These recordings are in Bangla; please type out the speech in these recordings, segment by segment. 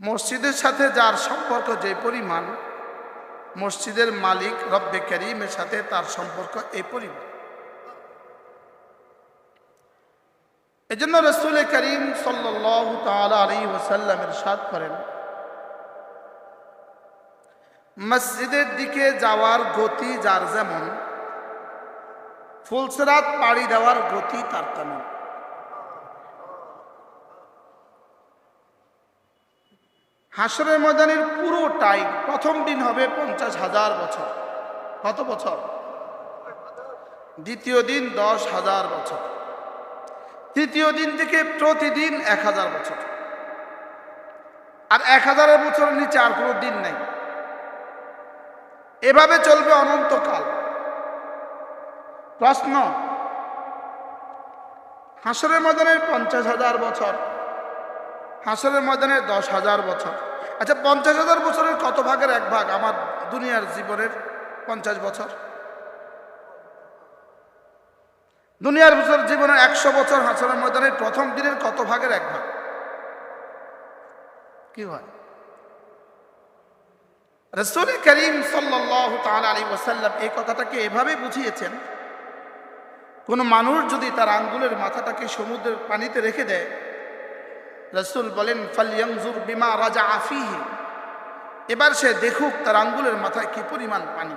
মসজিদের সাথে যার সম্পর্ক যে পরিমাণ, মসজিদের মালিক রব্বে করিমের সাথে তার সম্পর্ক এই পরিমাণ। এজন্য রসুল করিম আলী ওসাল্লামের সাদ করেন, মসজিদের দিকে যাওয়ার গতি যার যেমন, ফুলসরাত পাড়ি দেওয়ার গতি তার তেমন। হাসরের ময়দানের পুরোটাই প্রথম দিন হবে পঞ্চাশ হাজার বছর। কত বছর? দ্বিতীয় দিন দশ হাজার বছর। তৃতীয় দিন থেকে প্রতিদিন এক হাজার বছর। আর এক হাজারের বছরের নিচে আর কোনো দিন নেই। এভাবে চলবে অনন্তকাল। প্রশ্ন হাসরের ময়দানের পঞ্চাশ হাজার বছর হাসরের ময়দানে দশ হাজার বছর। আচ্ছা পঞ্চাশ হাজার বছরের কত ভাগের এক ভাগ আমার দুনিয়ার জীবনের পঞ্চাশ বছর? দুনিয়ার বছর জীবনের একশো বছর হাসরের ময়দানের প্রথম দিনের কত ভাগের এক ভাগ? কি হয়? রসুল করিম সাল্লাহ আলী ওসাল্লাম এই কথাটাকে এভাবে বুঝিয়েছেন, কোনো মানুষ যদি তার আঙ্গুলের মাথাটাকে সমুদ্রের পানিতে রেখে দেয় রসুল বলেন ফালিয়াংজুর বিমা রাজা আফিহি এবার সে দেখুক তার আঙ্গুলের মাথায় কি পরিমাণ পানি।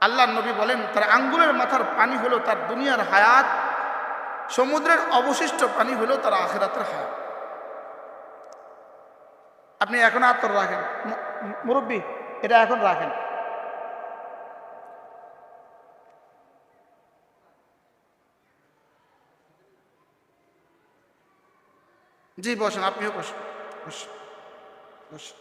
আল্লাহ নবী বলেন, তার আঙ্গুলের মাথার পানি হলো তার দুনিয়ার হায়াত, সমুদ্রের অবশিষ্ট পানি হলো তার আখেরাতের হায়াত। আপনি এখন আত্মর রাখেন? মুরব্বী, এটা এখন রাখেন। জি, বসেন, আপনিও বসেন বসেন বসেন।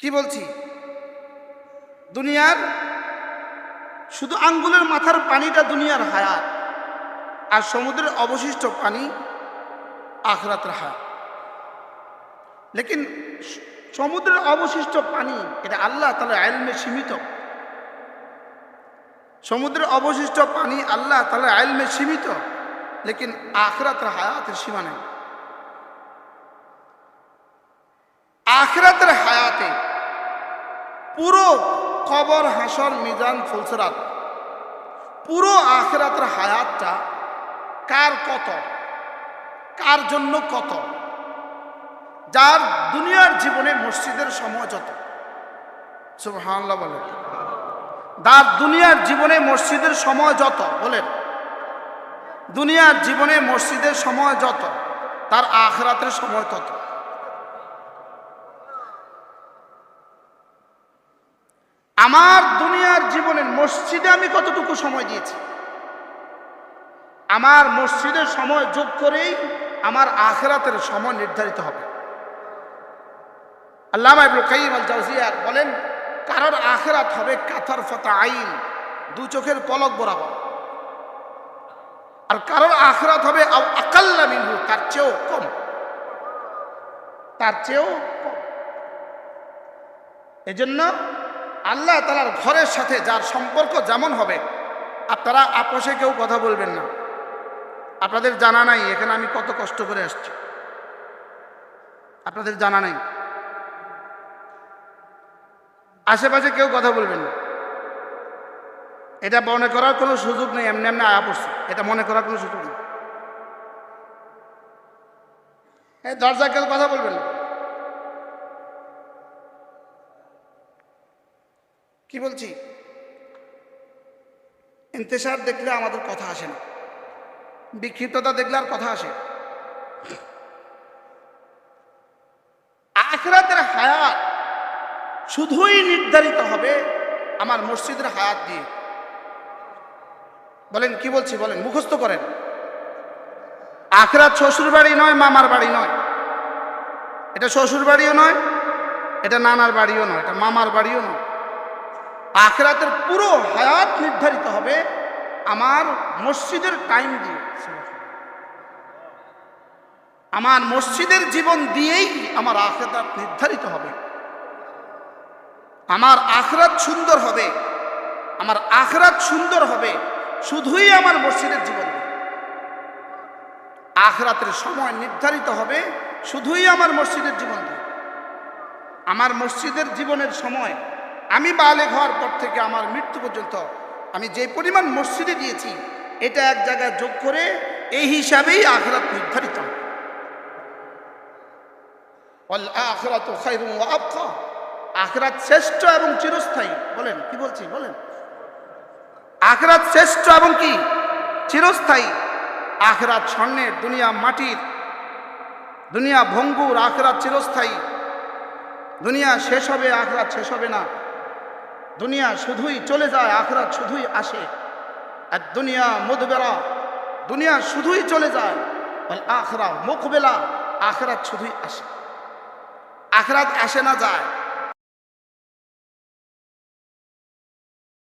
কি বলছি? দুনিয়ার শুধু আঙ্গুলের মাথার পানিটা দুনিয়ার হায়াত, আর সমুদ্রের অবশিষ্ট পানি আখরাতের হায়াত। লেকিন সমুদ্রের অবশিষ্ট পানি, এটা আল্লাহ তালা আলমে সীমিত। সমুদ্রের অবশিষ্ট পানি আল্লাহ তাহলে আইলমে সীমিত, লেকিন আখরাতের হায়াতের সীমা নেই। আখরাতের হায়াতে পুরো কবর, হাসর, মিজান ফুলসরাত পুরো আখরাতের হায়াতটা কার কত? কার জন্য কত? যার দুনিয়ার জীবনে মসজিদের সময় যত। সুবহানাল্লাহ বলেন তার দুনিয়ার জীবনে মসজিদের সময় যত, বলেন। দুনিয়ার জীবনে মসজিদের সময় যত, তার আখরাতের সময় তত। আমার দুনিয়ার জীবনের মসজিদে আমি কতটুকু সময় দিয়েছি? আমার মসজিদের সময় যোগ করেই আমার আখেরাতের সময় নির্ধারিত হবে। আল্লাহ ইবনুল কাইম আল জাউজিয়া বলেন কারোর আখেরাত হবে কাথার ফতা আইন। দু চোখের পলক বরাবর। আর কারোর আখরাত হবে আকাল্লা মিনহু, তার চেয়েও কম। তার চেয়েও কম। এজন্য আল্লাহ তালার ঘরের সাথে যার সম্পর্ক যেমন হবে, আপনারা আপোষে কেউ কথা বলবেন না। আপনাদের জানা নাই, এখানে আমি কত কষ্ট করে আসছি। আপনাদের জানা নাই। আশেপাশে কেউ কথা বলবেন না। এটা মনে করার কোনো সুযোগ নেই, এমনি এমনি আয়া পড়ছে। এটা মনে করার কোনো সুযোগ নেই। এই দরজা কেউ কথা বলবেন না। কি বলছি? ইন্তেশার দেখলে আমাদের কথা আসে না। বিক্ষিপ্ততা দেখলে আর কথা আসে আখরাতের হায়াত শুধুই নির্ধারিত হবে আমার মসজিদের হায়াত দিয়ে। বলেন, কি বলছি বলেন, মুখস্থ করেন। আখরাত শ্বশুর বাড়ি নয়, মামার বাড়ি নয়। এটা শ্বশুর বাড়িও নয়, এটা নানার বাড়িও নয়, এটা মামার বাড়িও নয়। আখরাতের পুরো হায়াত নির্ধারিত হবে আমার মসজিদের টাইম দিয়ে। আমার মসজিদের জীবন দিয়েই আমার আখরাত নির্ধারিত হবে। আমার আখরাত সুন্দর হবে। আমার আখরাত সুন্দর হবে। শুধুই আমার মসজিদের জীবন। আখরাতের সময় নির্ধারিত হবে। শুধুই আমার মসজিদের জীবন। আমার মসজিদের জীবনের সময় আমি বালে হওয়ার পর থেকে আমার মৃত্যু পর্যন্ত আমি যে পরিমাণ মসজিদে দিয়েছি এটা এক জায়গায় যোগ করে এই হিসাবেই আখরাত নির্ধারিত। আখিরাতু। আখরাত শ্রেষ্ঠ এবং চিরস্থায়ী। বলেন, কি বলছি? বলেন। আখরাত শ্রেষ্ঠ এবং কি? চিরস্থায়ী। আখরাত স্বর্ণের, দুনিয়া মাটির, দুনিয়া ভঙ্গুর আখরাত চিরস্থায়ী। দুনিয়া শেষ হবে, আখরাত শেষ হবে না। দুনিয়া শুধুই চলে যায়, আখরাত শুধুই আসে। আর দুনিয়া মধুবেলা, দুনিয়া শুধুই চলে যায়। আখরা মুখবেলা আখরাত শুধুই আসে। আখরাত আসে না যায়।